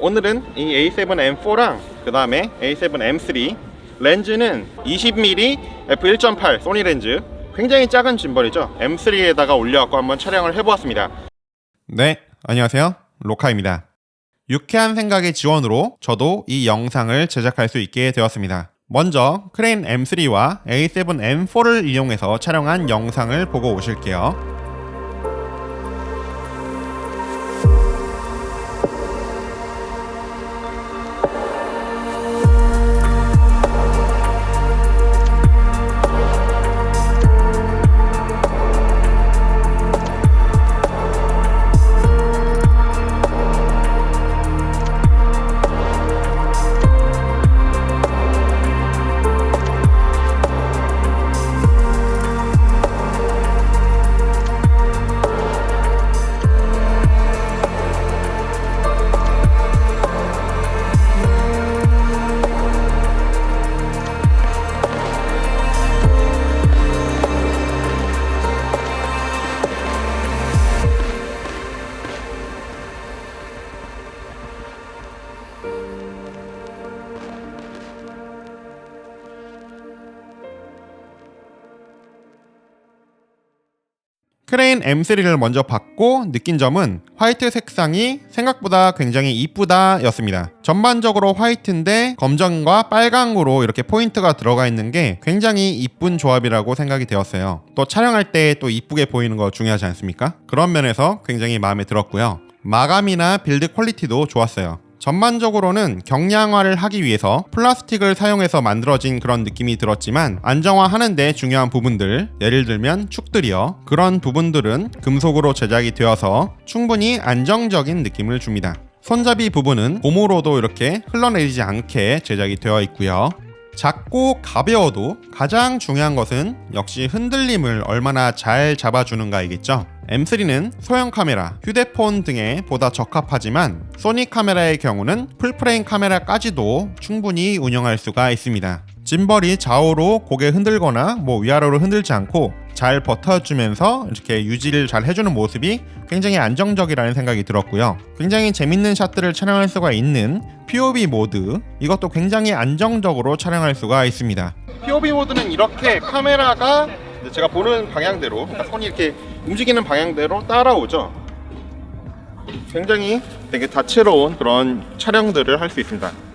오늘은 이 A7M4랑 그 다음에 A7M3 렌즈는 20mm f1.8 소니 렌즈. 굉장히 작은 짐벌이죠. M3에다가 올려갖고 한번 촬영을 해보았습니다. 네 안녕하세요. 로카입니다. 유쾌한 생각의 지원으로 저도 이 영상을 제작할 수 있게 되었습니다. 먼저 크레인 M3와 A7M4를 이용해서 촬영한 영상을 보고 오실게요 크레인 M3를 먼저 받고 느낀 점은 화이트 색상이 생각보다 굉장히 이쁘다 였습니다. 전반적으로 화이트인데 검정과 빨강으로 이렇게 포인트가 들어가 있는 게 굉장히 이쁜 조합이라고 생각이 되었어요. 또 촬영할 때 또 이쁘게 보이는 거 중요하지 않습니까? 그런 면에서 굉장히 마음에 들었고요. 마감이나 빌드 퀄리티도 좋았어요. 전반적으로는 경량화를 하기 위해서 플라스틱을 사용해서 만들어진 그런 느낌이 들었지만 안정화하는데 중요한 부분들 예를 들면 축들이요. 그런 부분들은 금속으로 제작이 되어서 충분히 안정적인 느낌을 줍니다. 손잡이 부분은 고무로도 이렇게 흘러내리지 않게 제작이 되어 있고요 작고 가벼워도 가장 중요한 것은 역시 흔들림을 얼마나 잘 잡아주는가이겠죠. M3는 소형 카메라, 휴대폰 등에 보다 적합하지만 소니 카메라의 경우는 풀프레임 카메라까지도 충분히 운영할 수가 있습니다. 짐벌이 좌우로 고개 흔들거나 뭐 위아래로 흔들지 않고 잘 버텨주면서 이렇게 유지를 잘 해주는 모습이 굉장히 안정적이라는 생각이 들었고요. 굉장히 재밌는 샷들을 촬영할 수가 있는 POV 모드 이것도 굉장히 안정적으로 촬영할 수가 있습니다. POV 모드는 이렇게 카메라가 제가 보는 방향대로 그러니까 손이 이렇게 움직이는 방향대로 따라오죠. 굉장히 되게 다채로운 그런 촬영들을 할 수 있습니다.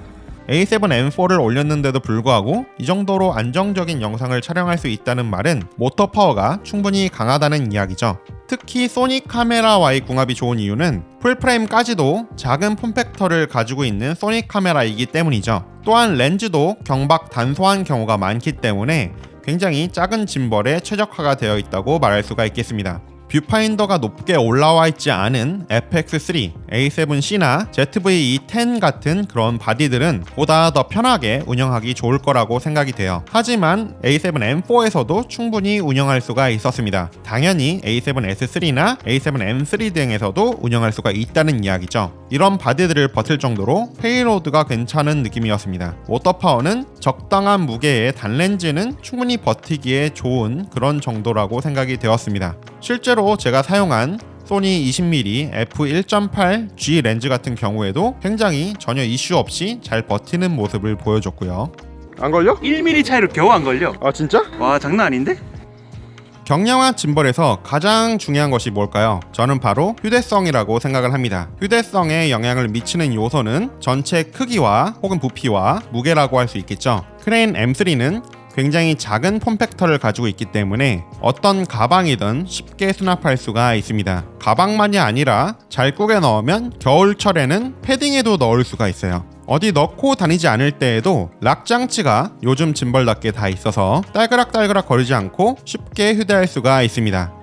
A7M4를 올렸는데도 불구하고 이 정도로 안정적인 영상을 촬영할 수 있다는 말은 모터 파워가 충분히 강하다는 이야기죠. 특히 소니 카메라와의 궁합이 좋은 이유는 풀프레임까지도 작은 폼팩터를 가지고 있는 소니 카메라이기 때문이죠. 또한 렌즈도 경박 단소한 경우가 많기 때문에 굉장히 작은 짐벌에 최적화가 되어 있다고 말할 수가 있겠습니다. 뷰파인더가 높게 올라와 있지 않은 FX3, A7C나 ZV-E10 같은 그런 바디들은 보다 더 편하게 운영하기 좋을 거라고 생각이 돼요. 하지만 A7M4에서도 충분히 운영할 수가 있었습니다. 당연히 A7S3나 A7M3 등에서도 운영할 수가 있다는 이야기죠. 이런 바디들을 버틸 정도로 페이로드가 괜찮은 느낌이었습니다. 워터 파워는 적당한 무게의 단렌즈는 충분히 버티기에 좋은 그런 정도라고 생각이 되었습니다. 실제로 제가 사용한 소니 20mm f1.8 G 렌즈 같은 경우에도 굉장히 전혀 이슈 없이 잘 버티는 모습을 보여줬고요. 안 걸려? 1mm 차이로 겨우 안 걸려. 아 진짜? 와 장난 아닌데? 경량화 짐벌에서 가장 중요한 것이 뭘까요? 저는 바로 휴대성이라고 생각을 합니다. 휴대성에 영향을 미치는 요소는 전체 크기와 혹은 부피와 무게라고 할 수 있겠죠. 크레인 M3는 굉장히 작은 폼팩터를 가지고 있기 때문에 어떤 가방이든 쉽게 수납할 수가 있습니다. 가방만이 아니라 잘 꾸겨 넣으면 겨울철에는 패딩에도 넣을 수가 있어요. 어디 넣고 다니지 않을 때에도 락 장치가 요즘 짐벌답게 다 있어서 딸그락딸그락 거리지 않고 쉽게 휴대할 수가 있습니다.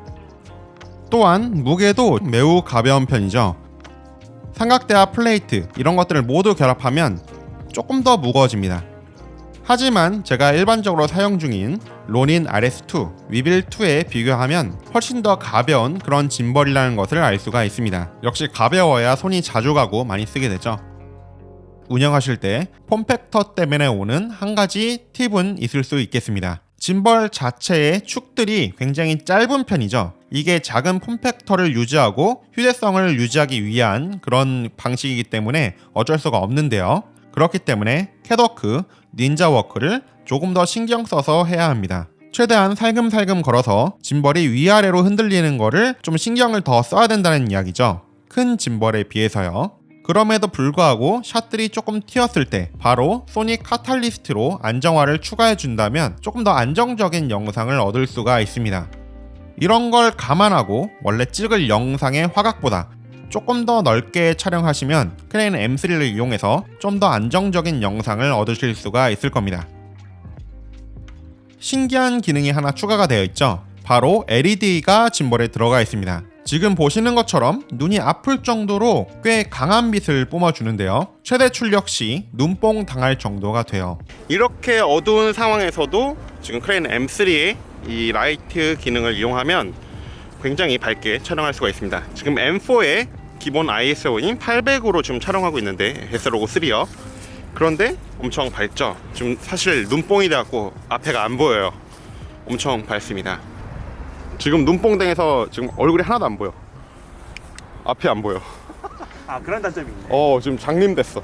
또한 무게도 매우 가벼운 편이죠. 삼각대와 플레이트 이런 것들을 모두 결합하면 조금 더 무거워집니다. 하지만 제가 일반적으로 사용 중인 로닌 RS2, 위빌2에 비교하면 훨씬 더 가벼운 그런 짐벌이라는 것을 알 수가 있습니다. 역시 가벼워야 손이 자주 가고 많이 쓰게 되죠. 운영하실 때 폼팩터 때문에 오는 한 가지 팁은 있을 수 있겠습니다. 짐벌 자체의 축들이 굉장히 짧은 편이죠. 이게 작은 폼팩터를 유지하고 휴대성을 유지하기 위한 그런 방식이기 때문에 어쩔 수가 없는데요. 그렇기 때문에 캣워크, 닌자워크를 조금 더 신경 써서 해야 합니다. 최대한 살금살금 걸어서 짐벌이 위아래로 흔들리는 거를 좀 신경을 더 써야 된다는 이야기죠. 큰 짐벌에 비해서요. 그럼에도 불구하고 샷들이 조금 튀었을 때 바로 소닉 카탈리스트로 안정화를 추가해 준다면 조금 더 안정적인 영상을 얻을 수가 있습니다. 이런 걸 감안하고 원래 찍을 영상의 화각보다 조금 더 넓게 촬영하시면 크레인 M3를 이용해서 좀 더 안정적인 영상을 얻으실 수가 있을 겁니다. 신기한 기능이 하나 추가가 되어 있죠. 바로 LED가 짐벌에 들어가 있습니다. 지금 보시는 것처럼 눈이 아플 정도로 꽤 강한 빛을 뿜어주는데요. 최대 출력 시 눈뽕 당할 정도가 돼요. 이렇게 어두운 상황에서도 지금 크레인 M3의 이 라이트 기능을 이용하면 굉장히 밝게 촬영할 수가 있습니다. 지금 M4의 기본 ISO인 800으로 지금 촬영하고 있는데 S로고 3요. 그런데 엄청 밝죠. 지금 사실 눈뽕이 돼갖고 앞에가 안 보여요. 엄청 밝습니다. 지금 눈뽕댕에서 지금 얼굴이 하나도 안 보여. 앞이 안 보여. 아 그런 단점이 있네. 어 지금 장님됐어.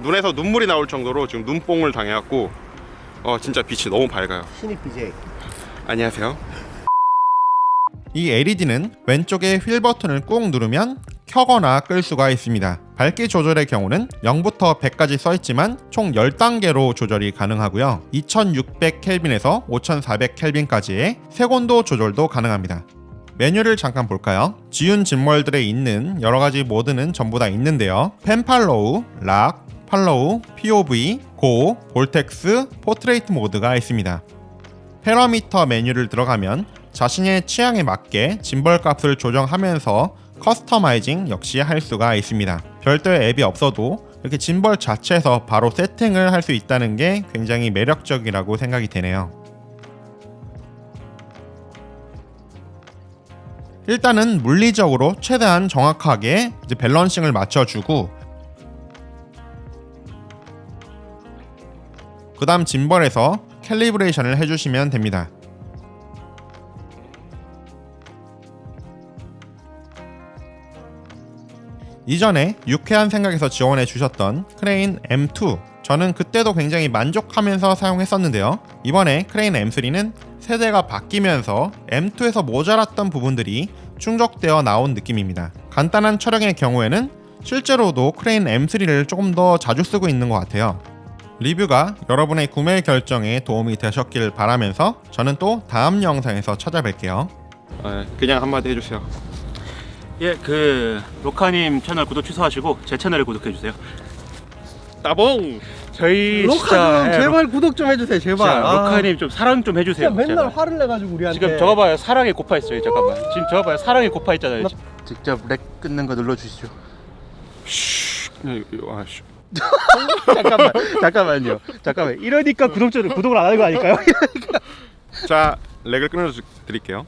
눈에서 눈물이 나올 정도로 지금 눈뽕을 당해갖고 어 진짜 빛이 너무 밝아요. 신입 BJ. 안녕하세요. 이 LED는 왼쪽에 휠 버튼을 꾹 누르면 켜거나 끌 수가 있습니다. 밝기 조절의 경우는 0부터 100까지 써 있지만 총 10단계로 조절이 가능하고요. 2600켈빈에서 5400켈빈까지의 색온도 조절도 가능합니다. 메뉴를 잠깐 볼까요? 지운 짐월들에 있는 여러 가지 모드는 전부 다 있는데요. 펜팔로우, 락, 팔로우, POV, 고, 볼텍스, 포트레이트 모드가 있습니다. 패러미터 메뉴를 들어가면 자신의 취향에 맞게 짐벌 값을 조정하면서 커스터마이징 역시 할 수가 있습니다. 별도의 앱이 없어도 이렇게 짐벌 자체에서 바로 세팅을 할 수 있다는 게 굉장히 매력적이라고 생각이 되네요. 일단은 물리적으로 최대한 정확하게 이제 밸런싱을 맞춰주고 그 다음 짐벌에서 캘리브레이션을 해주시면 됩니다. 이전에 유쾌한 생각에서 지원해 주셨던 크레인 M2 저는 그때도 굉장히 만족하면서 사용했었는데요. 이번에 크레인 M3는 세대가 바뀌면서 M2에서 모자랐던 부분들이 충족되어 나온 느낌입니다. 간단한 촬영의 경우에는 실제로도 크레인 M3를 조금 더 자주 쓰고 있는 것 같아요. 리뷰가 여러분의 구매 결정에 도움이 되셨길 바라면서 저는 또 다음 영상에서 찾아뵐게요. 그냥 한마디 해주세요. 예, 그 로카님 채널 구독 취소하시고 제 채널에 구독해 주세요. 따봉! 저희 로카님 진짜, 예, 제발 구독 좀 해주세요 제발. 진짜 아, 로카님 좀 사랑 좀 해주세요. 진짜 맨날 제발. 화를 내가지고 우리한테. 지금 저거 봐요 사랑에 고파 있어요. 잠깐만. 지금 저거 봐요 사랑에 고파 있잖아요. 직접 렉 끊는 거 눌러 주시죠. 아씨. 잠깐만, 잠깐만요. 잠깐만. 이러니까 구독자를 구독을 안 하는 거 아닐까요? 자, 렉을 끊어드릴게요.